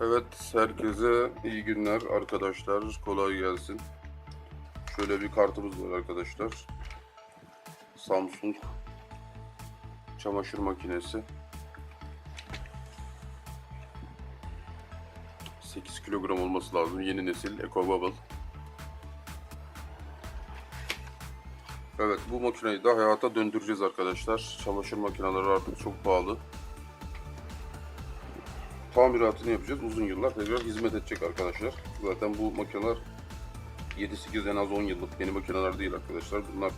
Evet, herkese iyi günler arkadaşlar. Kolay gelsin. Şöyle bir kartımız var arkadaşlar. Samsung çamaşır makinesi. 8 kilogram olması lazım. Yeni nesil Eco Bubble. Evet, bu makineyi de hayata döndüreceğiz arkadaşlar. Çamaşır makineleri artık çok pahalı tamiratını yapacağız. Uzun yıllar tekrar hizmet edecek arkadaşlar. Zaten bu makineler 7-8 en az 10 yıllık yeni makineler değil arkadaşlar. Bunlar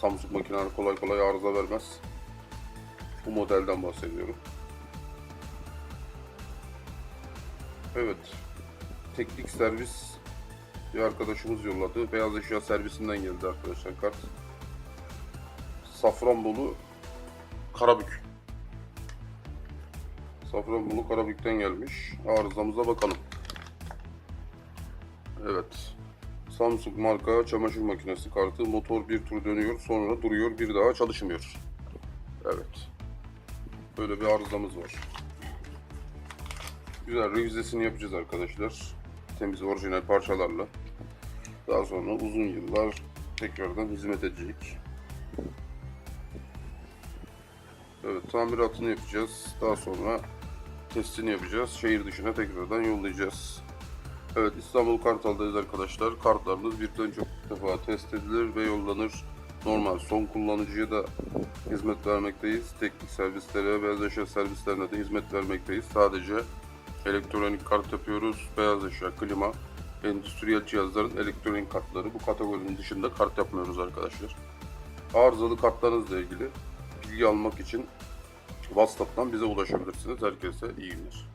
Samsung makineler kolay kolay arıza vermez. Bu modelden bahsediyorum. Evet. Teknik servis bir arkadaşımız yolladı. Beyaz eşya servisinden geldi arkadaşlar kart. Safranbolu Karabük. Safranbolu Karabük'ten gelmiş. Arızamıza bakalım. Evet. Samsung marka çamaşır makinesi kartı. Motor bir tur dönüyor, sonra duruyor, bir daha çalışmıyor. Evet. Böyle bir arızamız var. Güzel revizesini yapacağız arkadaşlar. Temiz orijinal parçalarla. Daha sonra uzun yıllar tekrardan hizmet edecek. Evet tamiratını yapacağız. Daha sonra testini yapacağız. Şehir dışına tekrardan yollayacağız. Evet İstanbul Kartal'dayız arkadaşlar. Kartlarınız birden çok defa test edilir ve yollanır. Normal son kullanıcıya da hizmet vermekteyiz. Teknik servislere, beyaz eşya servislerine de hizmet vermekteyiz. Sadece elektronik kart yapıyoruz. Beyaz eşya, klima, endüstriyel cihazların elektronik kartları. Bu kategorinin dışında kart yapmıyoruz arkadaşlar. Arızalı kartlarınızla ilgili bilgi almak için WhatsApp'tan bize ulaşabilirsiniz. Herkese iyi günler.